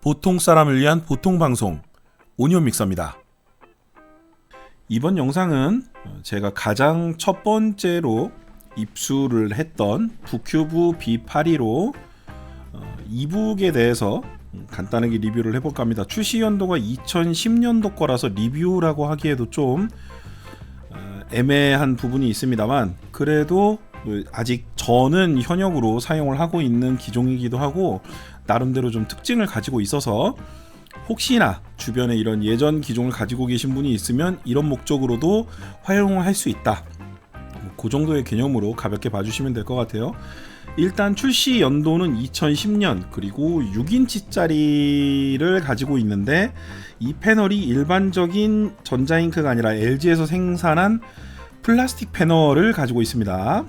보통 사람을 위한 보통 방송 오니온 믹서입니다. 이번 영상은 제가 가장 첫 번째로 입수를 했던 부큐브 B82로 어, 이북에 대해서 간단하게 리뷰를 해볼까 합니다. 출시 연도가 2010년도 거라서 리뷰라고 하기에도 좀 어, 애매한 부분이 있습니다만 그래도 아직 저는 현역으로 사용을 하고 있는 기종이기도 하고 나름대로 좀 특징을 가지고 있어서 혹시나 주변에 이런 예전 기종을 가지고 계신 분이 있으면 이런 목적으로도 활용을 할 수 있다. 뭐그 정도의 개념으로 가볍게 봐주시면 될 것 같아요. 일단 출시 연도는 2010년 그리고 6인치짜리를 가지고 있는데 이 패널이 일반적인 전자잉크가 아니라 LG에서 생산한 플라스틱 패널을 가지고 있습니다.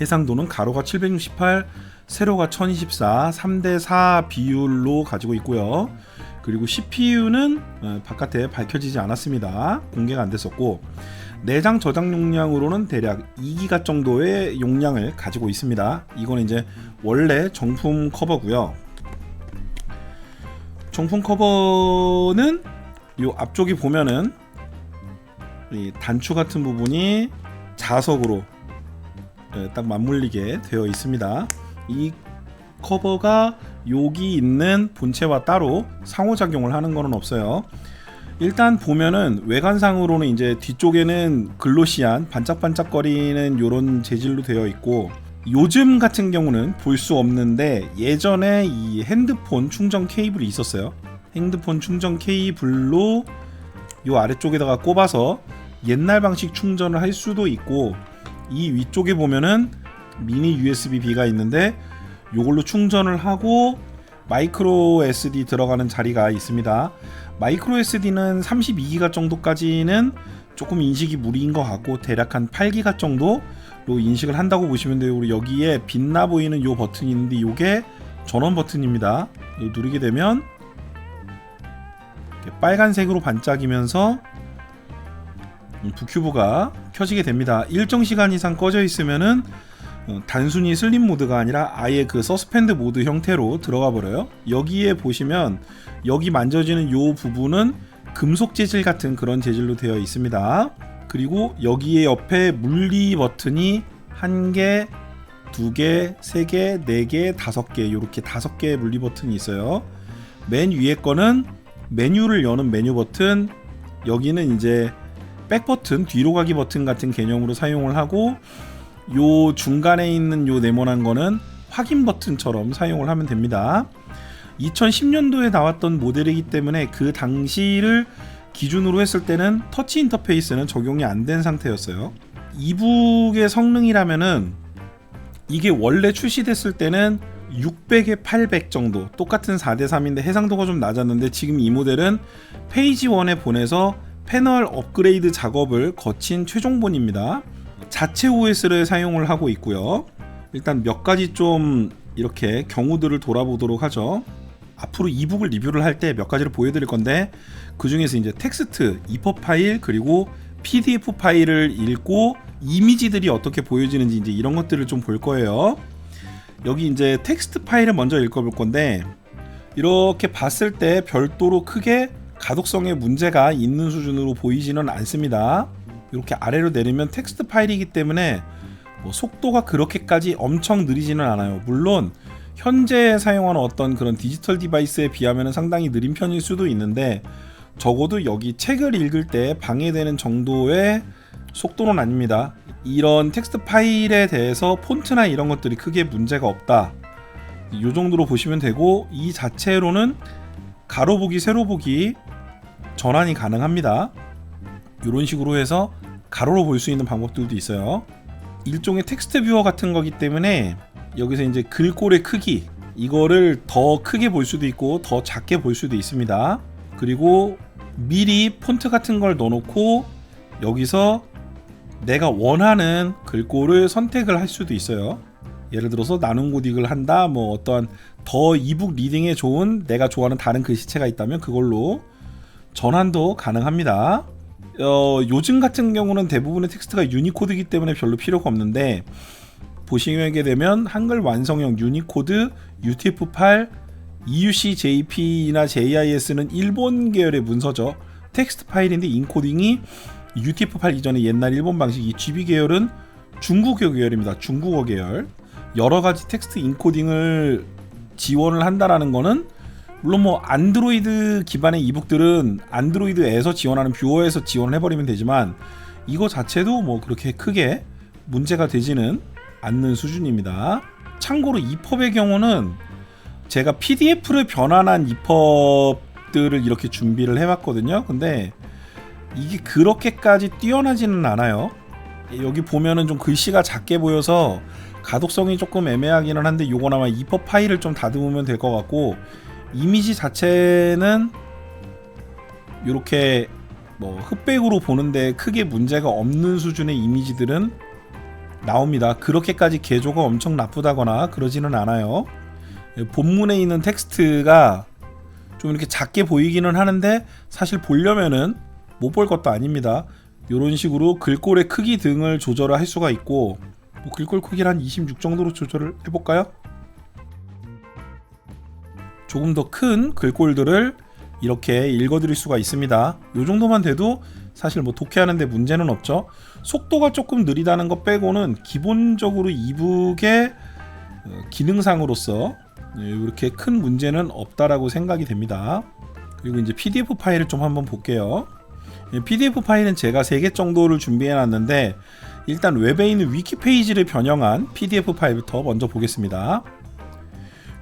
해상도는 가로가 768, 세로가 1024, 3대4 비율로 가지고 있고요. 그리고 CPU는 어, 바깥에 밝혀지지 않았습니다. 공개가 안 됐었고 내장 저장 용량으로는 대략 2기가 정도의 용량을 가지고 있습니다. 이건 이제 원래 정품 커버고요. 정품 커버는 이 앞쪽이 보면은 이 단추 같은 부분이 자석으로 예, 딱 맞물리게 되어 있습니다. 이 커버가 여기 있는 본체와 따로 상호작용을 하는 거는 없어요. 일단 보면은 외관상으로는 이제 뒤쪽에는 글로시한 반짝반짝거리는 이런 재질로 되어 있고 요즘 같은 경우는 볼 수 없는데 예전에 이 핸드폰 충전 케이블이 있었어요. 핸드폰 충전 케이블로 요 아래쪽에다가 꼽아서 옛날 방식 충전을 할 수도 있고 이 위쪽에 보면은 미니 USB-B가 있는데 요걸로 충전을 하고 마이크로 SD 들어가는 자리가 있습니다. 마이크로 SD는 32기가 정도까지는 조금 인식이 무리인 것 같고 대략 한 8기가 정도로 인식을 한다고 보시면 돼요. 그리고 여기에 빛나 보이는 요 버튼이 있는데 요게 전원 버튼입니다. 누르게 되면 빨간색으로 반짝이면서 이 부큐브가 켜지게 됩니다. 일정 시간 이상 꺼져 있으면은 어, 단순히 슬림 모드가 아니라 아예 그 서스펜드 모드 형태로 들어가 버려요. 여기에 보시면 여기 만져지는 요 부분은 금속 재질 같은 그런 재질로 되어 있습니다. 그리고 여기에 옆에 물리 버튼이 한 개, 두 개, 세 개, 네 개, 다섯 개 이렇게 다섯 개의 물리 버튼이 있어요. 맨 위에 거는 메뉴를 여는 메뉴 버튼, 여기는 이제 백 버튼, 뒤로 가기 버튼 같은 개념으로 사용을 하고 요 중간에 있는 요 네모난 거는 확인 버튼처럼 사용을 하면 됩니다. 2010년도에 나왔던 모델이기 때문에 그 당시를 기준으로 했을 때는 터치 인터페이스는 적용이 안 된 상태였어요. 이북의 성능이라면은 이게 원래 출시됐을 때는 600에 800 정도 똑같은 4대 3인데 해상도가 좀 낮았는데 지금 이 모델은 페이지 1에 보내서 패널 업그레이드 작업을 거친 최종본입니다. 자체 OS를 사용을 하고 있고요. 일단 몇 가지 좀 이렇게 경우들을 돌아보도록 하죠. 앞으로 이북을 리뷰를 할 때 몇 가지를 보여드릴 건데 그 중에서 이제 텍스트, EPUB 파일 그리고 PDF 파일을 읽고 이미지들이 어떻게 보여지는지 이제 이런 것들을 좀 볼 거예요. 여기 이제 텍스트 파일을 먼저 읽어볼 건데 이렇게 봤을 때 별도로 크게 가독성에 문제가 있는 수준으로 보이지는 않습니다. 이렇게 아래로 내리면 텍스트 파일이기 때문에 뭐 속도가 그렇게까지 엄청 느리지는 않아요. 물론 현재 사용하는 어떤 그런 디지털 디바이스에 비하면 상당히 느린 편일 수도 있는데 적어도 여기 책을 읽을 때 방해되는 정도의 속도는 아닙니다. 이런 텍스트 파일에 대해서 폰트나 이런 것들이 크게 문제가 없다. 이 정도로 보시면 되고 이 자체로는 가로 보기, 세로 보기 전환이 가능합니다. 이런 식으로 해서 가로로 볼 수 있는 방법들도 있어요. 일종의 텍스트 뷰어 같은 거기 때문에 여기서 이제 글꼴의 크기 이거를 더 크게 볼 수도 있고 더 작게 볼 수도 있습니다. 그리고 미리 폰트 같은 걸 넣어놓고 여기서 내가 원하는 글꼴을 선택을 할 수도 있어요. 예를 들어서 나눔 고딕을 한다, 뭐 어떠한 더 이북 리딩에 좋은 내가 좋아하는 다른 글씨체가 있다면 그걸로 전환도 가능합니다. 어, 요즘 같은 경우는 대부분의 텍스트가 유니코드이기 때문에 별로 필요가 없는데 보시게 되면 한글 완성형 유니코드 UTF-8 EUC JP나 JIS는 일본 계열의 문서죠. 텍스트 파일인데 인코딩이 UTF-8 이전의 옛날 일본 방식, 이 GB 계열은 중국어 계열입니다. 중국어 계열. 여러 가지 텍스트 인코딩을 지원을 한다라는 거는 물론 뭐 안드로이드 기반의 이북들은 안드로이드에서 지원하는 뷰어에서 지원을 해버리면 되지만 이거 자체도 뭐 그렇게 크게 문제가 되지는 않는 수준입니다. 참고로 EPUB의 경우는 제가 PDF를 변환한 EPUB들을 이렇게 준비를 해봤거든요. 근데 이게 그렇게까지 뛰어나지는 않아요. 여기 보면은 좀 글씨가 작게 보여서 가독성이 조금 애매하기는 한데 아마 EPUB 파일을 좀 다듬으면 될 것 같고 이미지 자체는 이렇게 뭐 흑백으로 보는데 크게 문제가 없는 수준의 이미지들은 나옵니다. 그렇게까지 개조가 엄청 나쁘다거나 그러지는 않아요. 본문에 있는 텍스트가 좀 이렇게 작게 보이기는 하는데 사실 보려면은 못 볼 것도 아닙니다. 이런 식으로 글꼴의 크기 등을 조절을 할 수가 있고 뭐 글꼴 크기를 한 26 정도로 조절을 해볼까요? 조금 더 큰 글꼴들을 이렇게 읽어드릴 수가 있습니다. 이 정도만 돼도 사실 뭐 독해하는데 문제는 없죠. 속도가 조금 느리다는 것 빼고는 기본적으로 이북의 어, 기능상으로서 예, 이렇게 큰 문제는 없다라고 생각이 됩니다. 그리고 이제 PDF 파일을 좀 한번 볼게요. 예, PDF 파일은 제가 3개 정도를 준비해 놨는데 일단 웹에 있는 위키 페이지를 변형한 PDF 파일부터 먼저 보겠습니다.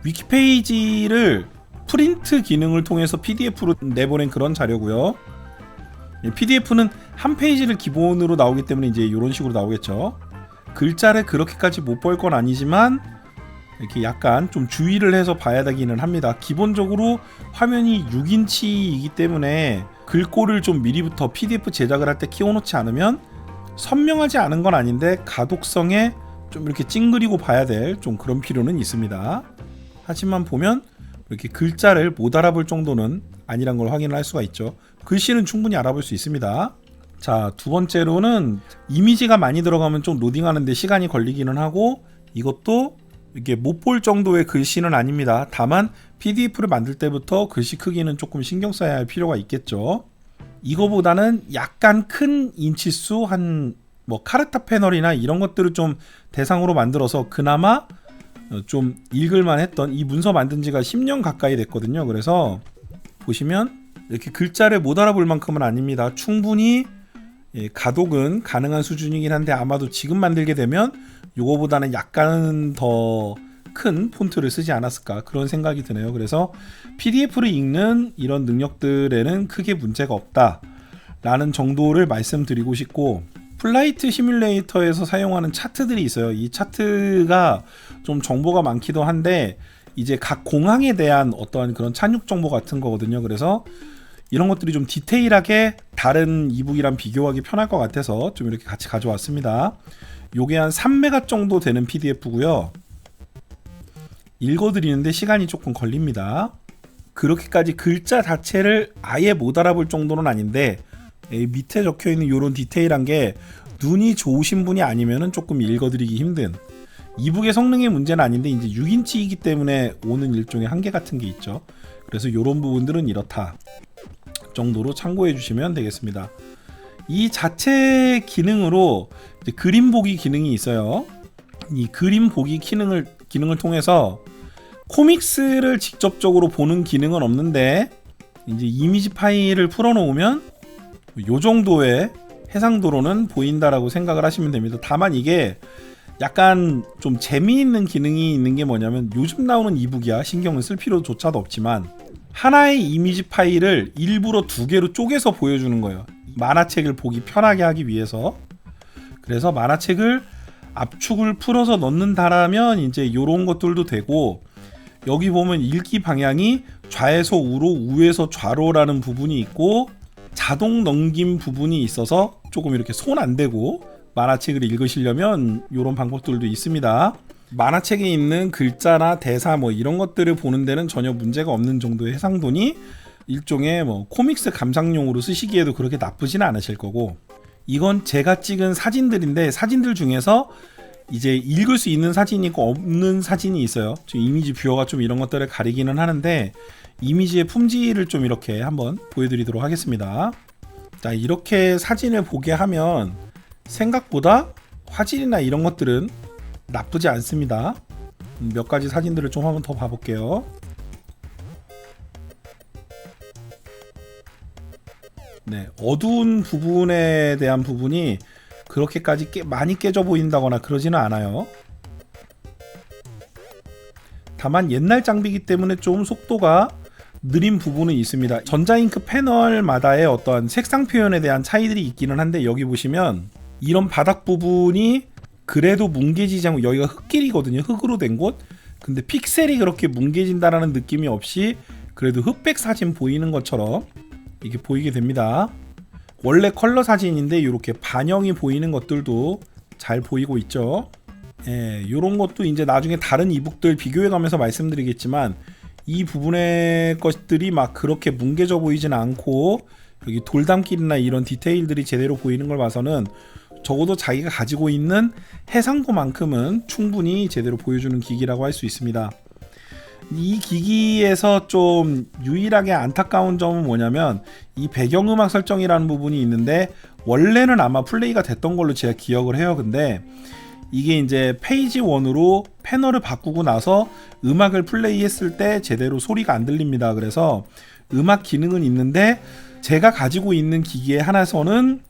위키 페이지를 프린트 기능을 통해서 PDF로 내보낸 그런 자료고요. PDF는 한 페이지를 기본으로 나오기 때문에 이제 이런 식으로 나오겠죠. 글자를 그렇게까지 못 볼 건 아니지만 이렇게 약간 좀 주의를 해서 봐야 되기는 합니다. 기본적으로 화면이 6인치이기 때문에 글꼴을 좀 미리부터 PDF 제작을 할 때 키워놓지 않으면 선명하지 않은 건 아닌데 가독성에 좀 이렇게 찡그리고 봐야 될 좀 그런 필요는 있습니다. 하지만 보면 이렇게 글자를 못 알아볼 정도는 아니란 걸 확인을 할 수가 있죠. 글씨는 충분히 알아볼 수 있습니다. 자, 두 번째로는 이미지가 많이 들어가면 좀 로딩하는데 시간이 걸리기는 하고 이것도 이게 못 볼 정도의 글씨는 아닙니다. 다만 PDF를 만들 때부터 글씨 크기는 조금 신경 써야 할 필요가 있겠죠. 이거보다는 약간 큰 인치수 한 뭐 카르타 패널이나 이런 것들을 좀 대상으로 만들어서 그나마 어, 좀 읽을만 했던 이 문서 만든 지가 10년 가까이 됐거든요. 그래서 보시면 이렇게 글자를 못 알아볼 만큼은 아닙니다. 충분히 예, 가독은 가능한 수준이긴 한데 아마도 지금 만들게 되면 이거보다는 약간 더 큰 폰트를 쓰지 않았을까 그런 생각이 드네요. 그래서 PDF를 읽는 이런 능력들에는 크게 문제가 없다 라는 정도를 말씀드리고 싶고 플라이트 시뮬레이터에서 사용하는 차트들이 있어요. 이 차트가 좀 정보가 많기도 한데 이제 각 공항에 대한 어떤 그런 착륙 정보 같은 거거든요. 그래서 이런 것들이 좀 디테일하게 다른 이북이랑 비교하기 편할 것 같아서 좀 이렇게 같이 가져왔습니다. 요게 한 3메가 정도 되는 PDF고요. 읽어드리는데 시간이 조금 걸립니다. 그렇게까지 글자 자체를 아예 못 알아볼 정도는 아닌데 이 밑에 적혀 있는 이런 디테일한 게 눈이 좋으신 분이 아니면은 조금 읽어드리기 힘든 이북의 성능의 문제는 아닌데 이제 6인치이기 때문에 오는 일종의 한계 같은 게 있죠. 그래서 이런 부분들은 이렇다 정도로 참고해 주시면 되겠습니다. 이 자체 기능으로 그림 보기 기능이 있어요. 이 그림 보기 기능을 기능을 통해서 코믹스를 직접적으로 보는 기능은 없는데 이제 이미지 파일을 풀어놓으면 요 정도의 해상도로는 보인다라고 생각을 하시면 됩니다. 다만 이게 약간 좀 재미있는 기능이 있는 게 뭐냐면 요즘 나오는 이북이야 신경을 쓸 필요조차도 없지만 하나의 이미지 파일을 일부러 두 개로 쪼개서 보여주는 거예요. 만화책을 보기 편하게 하기 위해서. 그래서 만화책을 압축을 풀어서 넣는다라면 이제 이런 것들도 되고 여기 보면 읽기 방향이 좌에서 우로 우에서 좌로라는 부분이 있고 자동 넘김 부분이 있어서 조금 이렇게 손 안 대고 만화책을 읽으시려면 이런 방법들도 있습니다. 만화책에 있는 글자나 대사 뭐 이런 것들을 보는 데는 전혀 문제가 없는 정도의 해상도니 일종의 뭐 코믹스 감상용으로 쓰시기에도 그렇게 나쁘진 않으실 거고 이건 제가 찍은 사진들인데 사진들 중에서 이제 읽을 수 있는 사진이 있고 없는 사진이 있어요. 지금 이미지 뷰어가 좀 이런 것들을 가리기는 하는데 이미지의 품질을 좀 이렇게 한번 보여드리도록 하겠습니다. 자 이렇게 사진을 보게 하면 생각보다 화질이나 이런 것들은 나쁘지 않습니다. 음, 몇 가지 사진들을 좀 한번 더 봐볼게요. 네, 어두운 부분에 대한 부분이 그렇게까지 깨, 많이 깨져 보인다거나 그러지는 않아요. 다만 옛날 장비이기 때문에 좀 속도가 느린 부분은 있습니다. 전자잉크 패널마다의 어떤 색상 표현에 대한 차이들이 있기는 한데 여기 보시면 이런 바닥 부분이 그래도 뭉개지지 않고 여기가 흙길이거든요. 흙으로 된 곳. 근데 픽셀이 그렇게 뭉개진다라는 느낌이 없이 그래도 흑백 사진 보이는 것처럼 이게 보이게 됩니다. 원래 컬러 사진인데 이렇게 반영이 보이는 것들도 잘 보이고 있죠. 예, 이런 것도 이제 나중에 다른 이북들 비교해 가면서 말씀드리겠지만 이 부분의 것들이 막 그렇게 뭉개져 보이진 않고 여기 돌담길이나 이런 디테일들이 제대로 보이는 걸 봐서는 적어도 자기가 가지고 있는 해상도만큼은 충분히 제대로 보여주는 기기라고 할 수 있습니다. 이 기기에서 좀 유일하게 안타까운 점은 뭐냐면 이 배경음악 설정이라는 부분이 있는데 원래는 아마 플레이가 됐던 걸로 제가 기억을 해요. 근데 이게 이제 페이지 1으로 패널을 바꾸고 나서 음악을 플레이했을 때 제대로 소리가 안 들립니다. 그래서 음악 기능은 있는데 제가 가지고 있는 기기에 하나서는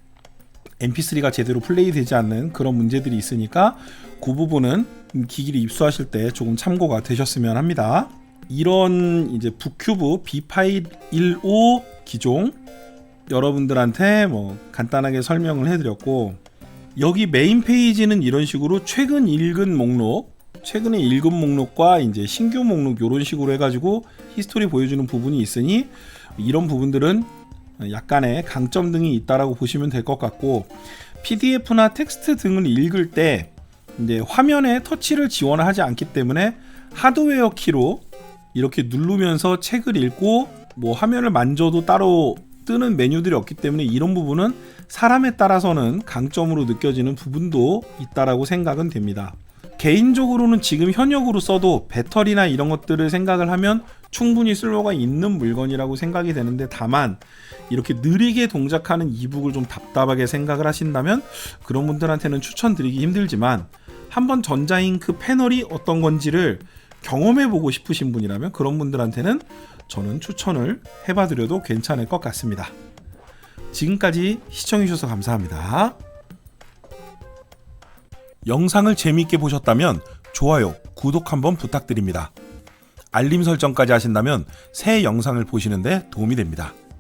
MP3가 제대로 플레이되지 않는 그런 문제들이 있으니까 그 부분은 기기를 입수하실 때 조금 참고가 되셨으면 합니다. 이런 이제 북큐브 B815 기종 여러분들한테 뭐 간단하게 설명을 해드렸고 여기 메인 페이지는 이런 식으로 최근 읽은 목록, 최근에 읽은 목록과 이제 신규 목록 이런 식으로 해가지고 히스토리 보여주는 부분이 있으니 이런 부분들은 약간의 강점 등이 있다라고 보시면 될 것 같고 PDF나 텍스트 등을 읽을 때 이제 화면에 터치를 지원하지 않기 때문에 하드웨어 키로 이렇게 누르면서 책을 읽고 뭐 화면을 만져도 따로 뜨는 메뉴들이 없기 때문에 이런 부분은 사람에 따라서는 강점으로 느껴지는 부분도 있다라고 생각은 됩니다. 개인적으로는 지금 현역으로 써도 배터리나 이런 것들을 생각을 하면 충분히 쓸모가 있는 물건이라고 생각이 되는데 다만 이렇게 느리게 동작하는 이북을 좀 답답하게 생각을 하신다면 그런 분들한테는 추천드리기 힘들지만 한번 전자잉크 패널이 어떤 건지를 경험해 보고 싶으신 분이라면 그런 분들한테는 저는 추천을 해봐 드려도 괜찮을 것 같습니다. 지금까지 시청해 주셔서 감사합니다. 영상을 재미있게 보셨다면 좋아요, 구독 한번 부탁드립니다. 알림 설정까지 하신다면 새 영상을 보시는데 도움이 됩니다.